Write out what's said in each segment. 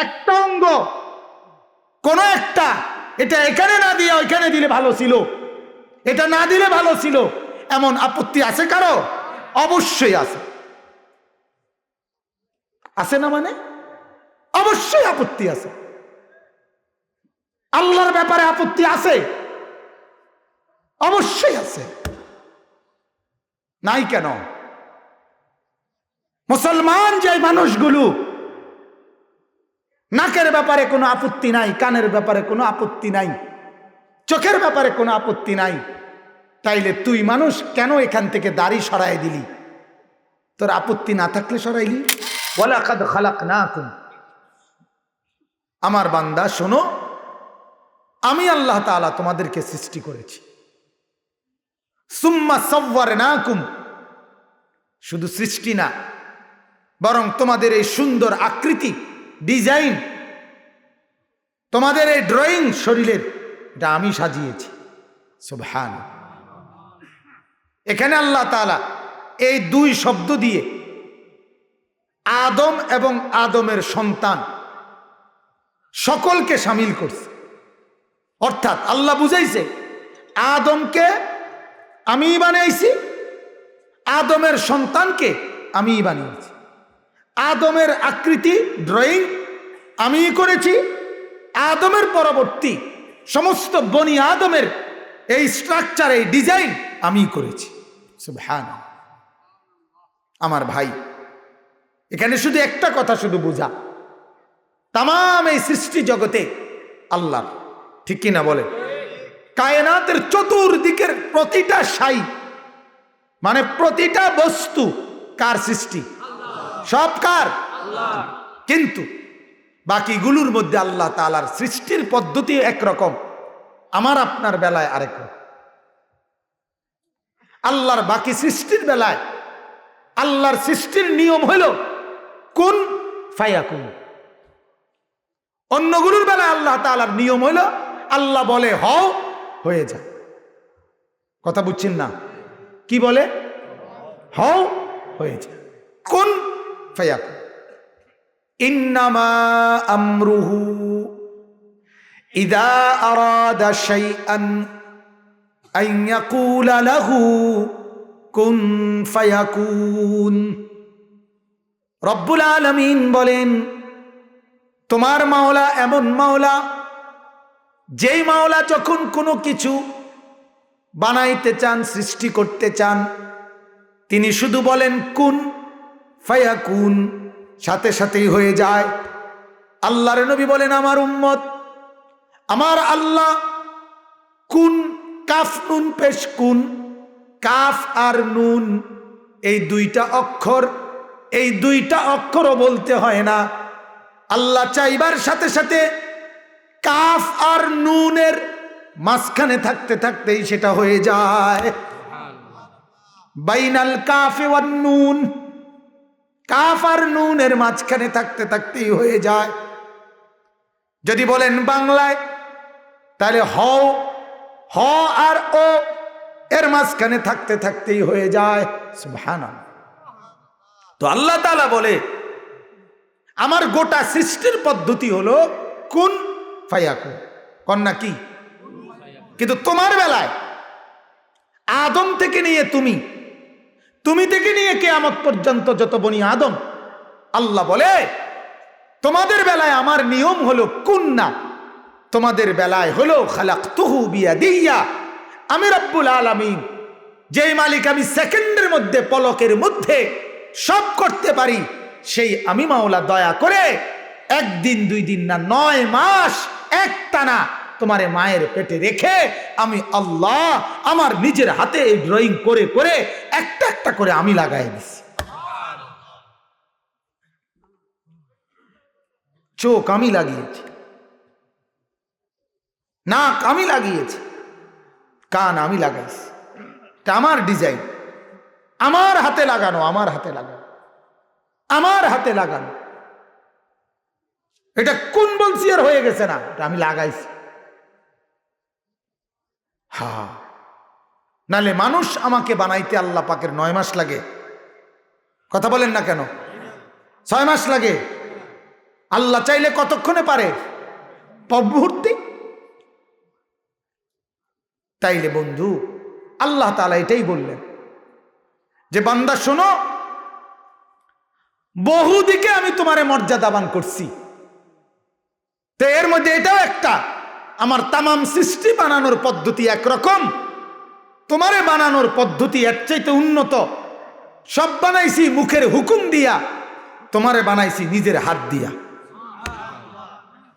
একটা অঙ্গ। কোন একটা। এটা এখানে না দিয়ে ওইখানে দিলে ভালো ছিল। এটা না দিলে ভালো ছিল। এমন আপত্তি আছে কারও? অবশ্যই আছে। আছে না মানে? অবশ্যই আপত্তি আছে। আল্লাহর ব্যাপারে আপত্তি আছে? অবশ্যই আছে। নাই কেন? মুসলমান যে মানুষগুলো নাকের ব্যাপারে কোনো আপত্তি নাই কানের ব্যাপারে কোনো আপত্তি নাই চোখের ব্যাপারে কোনো আপত্তি নাই। তাইলে তুই মানুষ কেন এখান থেকে দাড়ি সরাই দিলি? তোর আপত্তি না থাকলে সরাইলি? ওয়ালাকাদ খালাক না আমার বান্দা শোনো আমি আল্লাহ তাআলা তোমাদেরকে সৃষ্টি করেছি। সুম্মা সব্বার না কুম শুধু সৃষ্টি না বরং তোমাদের এই সুন্দর আকৃতি ডিজাইন। তোমাদের এই ড্রয়িং শরীরের এটা আমি সাজিয়েছি। সুবহান এখানে আল্লাহ তাআলা এই দুই শব্দ দিয়ে আদম এবং আদমের সন্তান সকলকে সামিল করছে। অর্থাৎ আল্লাহ বুঝাইছে, আদমকে আমি বানাইছি আদমের সন্তানকে আমি বানিয়েছি। আদমের আকৃতি ড্রয়িং আমি করেছি। আদমের পরবর্তী সমস্ত বনি আদমের এই স্ট্রাকচার এই ডিজাইন আমি করেছি। সুবহান আমার ভাই, এখানে শুধু একটা কথা শুধু বোঝা। তাম এই সৃষ্টি জগতে আল্লাহ, ঠিক কিনা বলে কায়নাতের চতুর্দিকের প্রতিটা সাই মানে প্রতিটা বস্তু কার সৃষ্টি? সব কার? কিন্তু বাকিগুলোর মধ্যে আল্লাহ তালার সৃষ্টির পদ্ধতি একরকম আমার আপনার বেলায় আরেক আল্লাহর বাকি সৃষ্টির বেলায় আল্লাহর সৃষ্টির নিয়ম হইল কোন ফাইয়া কোন অন্যগুলোর বেলায় আল্লাহ তালার নিয়ম হইল আল্লাহ বলে হও, হয়ে যা কথা বুঝছেন না? কি বলে? হও, হয়ে যা কোন ফাইয়া কোন ইন্নামা আমরুহু ইদা আরাদা শাইআন আন ইয়াকুলা কুন ফায়াকুন। রব্বুল আলামিন বলেন, তোমার মাওলা এমন মাওলা, যেই মাওলা যখন কোনো কিছু বানাইতে চান, সৃষ্টি করতে চান, তিনি শুধু বলেন, কুন ফায়াকুন, সাথে সাথেই হয়ে যায়। আল্লাহর নবী বলেন, আমার উম্মত, আমার আল্লাহ কুন, কাফ, নুন, পেশ কুন, কাফ আর নুন, এই দুইটা অক্ষর, এই দুইটা অক্ষরও বলতে হয় না। আল্লাহ চাইবার সাথে সাথে কাফ আর নুনের মাঝখানে থাকতে থাকতেই সেটা হয়ে যায়। বাইনাল কাফ নুন কাফ আর নুনের মাঝখানে থাকতে থাকতেই হয়ে যায়। যদি বলেন বাংলায়, তাহলে হ হ আর ও এর মাঝখানে থাকতে থাকতেই হয়ে যায়। সুবহানাল্লাহ। তো আল্লাহ তালা বলে, আমার গোটা সৃষ্টির পদ্ধতি হলো কোন ফায়াকুন। কন্যা কি? কিন্তু তোমার বেলায় আদম থেকে নিয়ে তুমি তুমি থেকে নিয়ে কেয়ামত পর্যন্ত যত বনি আদম, আল্লাহ বলে, তোমাদের বেলায় আমার নিয়ম হলো কুন্না, তোমাদের বেলায় হলো খালাক তুহু বিয়া দিয়া আমি রব্বুল আলামিন, যেই মালিক আমি সেকেন্ডের মধ্যে, পলকের মধ্যে সব করতে পারি, সেই আমি মাওলা দয়া করে একদিন, দুই দিন না, নয় মাস এক টানা তোমার মায়ের পেটে রেখে আমি আল্লাহ আমার নিজের হাতে এই ড্রয়িং করে করে একটা একটা করে আমি লাগাই দিছি। চোখ আমি লাগিয়েছি। নাক আমি লাগিয়েছি। কান আমি লাগাইছি। এটা আমার ডিজাইন আমার হাতে লাগানো, আমার হাতে লাগানো। আমার হাতে লাগানো। এটা কোন বলছি আর হয়ে গেছে না? এটা আমি লাগাইছি। হা। নালে মানুষ আমাকে বানাইতে আল্লাহ পাকের নয় মাস লাগে। কথা বলেন না কেন? ছয় মাস লাগে। আল্লাহ চাইলে কতক্ষণে পারে? মুহূর্তে। তাইলে বন্ধু, আল্লাহ তালা এটাই বললেন। যে বান্দা, শোনো, বহুদিকে আমি তোমারে মর্যাদাবান করছি। তো এর মধ্যে এটাও একটা। আমার তামাম সৃষ্টি বানানোর পদ্ধতি একরকম। তোমারে বানানোর পদ্ধতি এর চাইতে উন্নত। সব বানাইছি মুখের হুকুম দিয়া, তোমারে বানাইছি নিজের হাত দিয়া।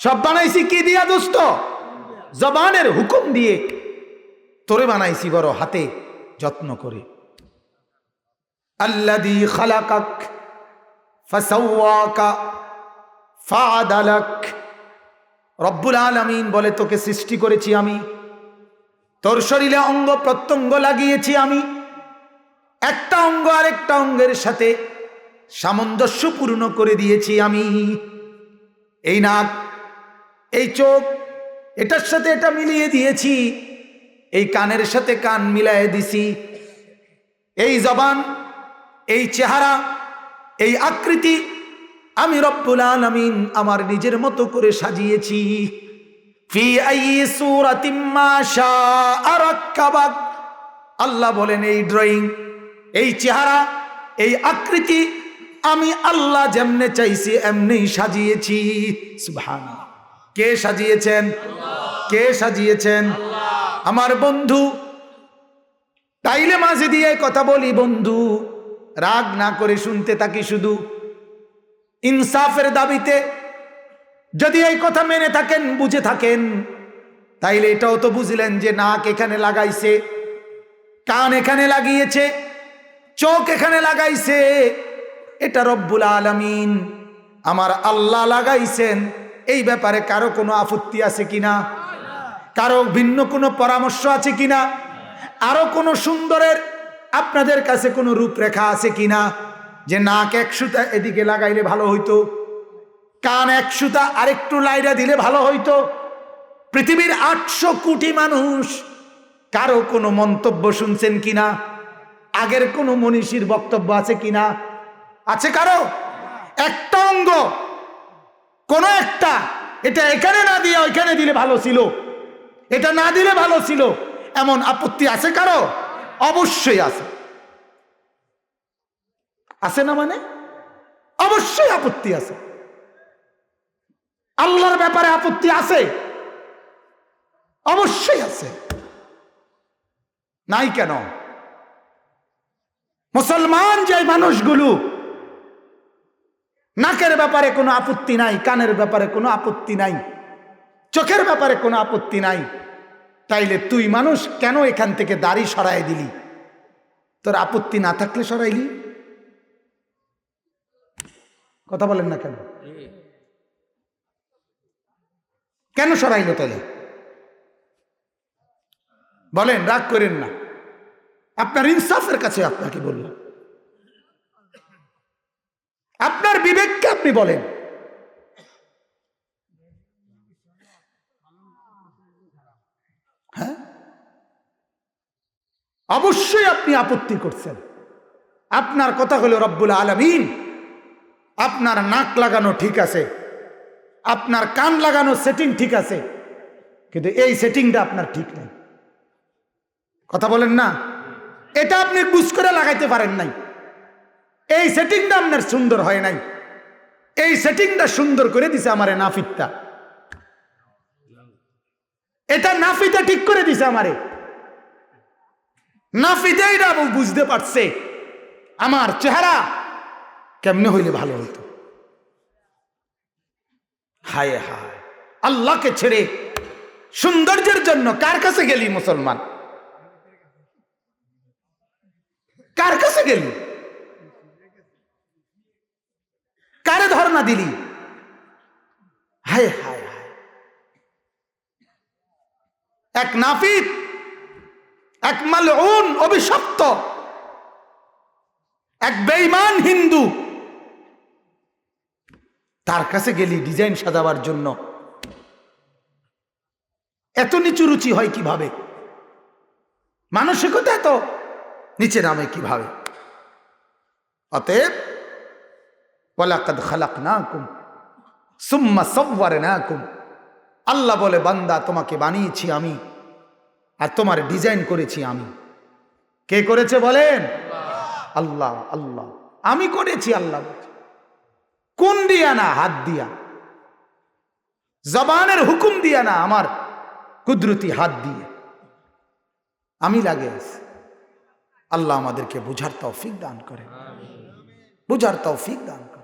সব বানাইছি কি দিয়া দোস্ত? জবানের হুকুম দিয়ে। তোরে বানাইছি বড় হাতে যত্ন করে। আল্লাদি খালাকাক, ফাসাওয়াকা, ফাআদালাক। রব্বুল আলামিন বলে, তোকে সৃষ্টি করেছি আমি। তোর শরীরে অঙ্গ প্রত্যঙ্গ লাগিয়েছি আমি। একটা অঙ্গ আরেকটা অঙ্গের সাথে সামঞ্জস্যপূর্ণ করে দিয়েছি আমি। এই নাক, এই চোখ, এটার সাথে এটা মিলিয়ে দিয়েছি। এই কানের সাথে কান মিলাইয়ে দিছি। এই জবান, এই চেহারা, এই আকৃতি আমি রব্বুল আলামিন আমার নিজের মতো করে সাজিয়েছি। ফি সূরাতিম মা শাআ রাক্কাবাক আল্লাহ বলেন, এই ড্রয়িং এই চেহারা, এই আকৃতি আমি আল্লাহ যেমনে চাইছি এমনি সাজিয়েছি। কে সাজিয়েছেন? কে সাজিয়েছেন? আমার বন্ধু, তাইলে মাঝে দিয়ে কথা বলি বন্ধু। রাগ না করে শুনতে থাকি শুধু। ইনসাফের দাবিতে যদি এই কথা মেনে থাকেন, বুঝে থাকেন, তাইলে এটাও তো বুঝলেন যে নাক এখানে লাগাইছে, কান এখানে লাগিয়েছে, চোখ এখানে লাগাইছে। এটা রব্বুল আলামিন আমার আল্লাহ লাগাইছেন। এই ব্যাপারে কারও কোনো আপত্তি আছে কিনা? কারও ভিন্ন কোনো পরামর্শ আছে কিনা? আরও কোনো সুন্দরের আপনাদের কাছে কোনো রূপরেখা আছে কিনা? যে নাক এক সুতা এদিকে লাগাইলে ভালো হইতো, কান এক সুতা আরেকটু লাইরা দিলে ভালো হইতো। পৃথিবীর আটশো কোটি মানুষ, কারও কোনো মন্তব্য শুনছেন কিনা? আগের কোনো মনীষীর বক্তব্য আছে কিনা? আছে কারও? একটা অঙ্গ। কোনো একটা। এটা এখানে না দিয়ে ওইখানে দিলে ভালো ছিল। এটা না দিলে ভালো ছিল। এমন আপত্তি আছে কারও? অবশ্যই আছে। আছে না মানে? অবশ্যই আপত্তি আছে। আল্লাহর ব্যাপারে আপত্তি আছে? অবশ্যই আছে। নাই কেন? মুসলমান যে মানুষগুলো, নাকের ব্যাপারে কোনো আপত্তি নাই, কানের ব্যাপারে কোনো আপত্তি নাই, চোখের ব্যাপারে কোনো আপত্তি নাই, তাইলে তুই মানুষ কেন এখান থেকে দাড়ি সরাই দিলি? তোর আপত্তি না থাকলে সরাইলি? কথা বলেন না কেন? কেন সরাইল তাহলে? বলেন রাগ করেন না। আপনার ইনসাফের কাছে আপনাকে বললাম। আপনার বিবেককে আপনি বলেন। হ্যাঁ? অবশ্যই আপনি আপত্তি করছেন। আপনার কথা হলো রব্বুল আলমিন। আপনার নাক লাগানো ঠিক আছে। আপনার কান লাগানো সেটিং ঠিক আছে। কিন্তু এই সেটিংটা আপনার ঠিক নেই। কথা বলেন না? এটা আপনি বুঝ করে লাগাইতে পারেন নাই। এই সেটিংটা আপনার সুন্দর হয় নাই। এই সেটিংটা সুন্দর করে দিছে আমারে নাফিতটা এটা নাফিতে ঠিক করে দিছে আমারে। নাফিতে এটা বুঝতে পারছে। আমার চেহারা কেমনে হইলে ভালো হইতো? হায় হায়। আল্লাহকে ছেড়ে সৌন্দর্যের জন্য কার কাছে গেলি মুসলমান? কার কাছে গেলি? কারে ধর্ণা দিলি? হায় হায় হায়। এক নাফিত এক মালউন অভিশপ্ত, এক বেঈমান হিন্দু তার কাছে গেলি ডিজাইন সাজাবার জন্য। এত নিচু রুচি হয় কীভাবে? মানসিকতা এত নিচে নামে কীভাবে? অতএব খালাক না খালাকনাকুম, সুম্মা সব্বারে না কুম আল্লাহ বলে, বান্দা, তোমাকে বানিয়েছি আমি, আর তোমার ডিজাইন করেছি আমি। কে করেছে বলেন? আল্লাহ আল্লাহ। আমি করেছি, আল্লাহ। কোন দিয়া না হাত দিয়া? জবানের হুকুম দিয়া না আমার কুদরতি হাত দিয়ে? আমি লাগে আল্লাহ আমাদেরকে বুঝার তৌফিক দান করে বুঝার তৌফিক দান করে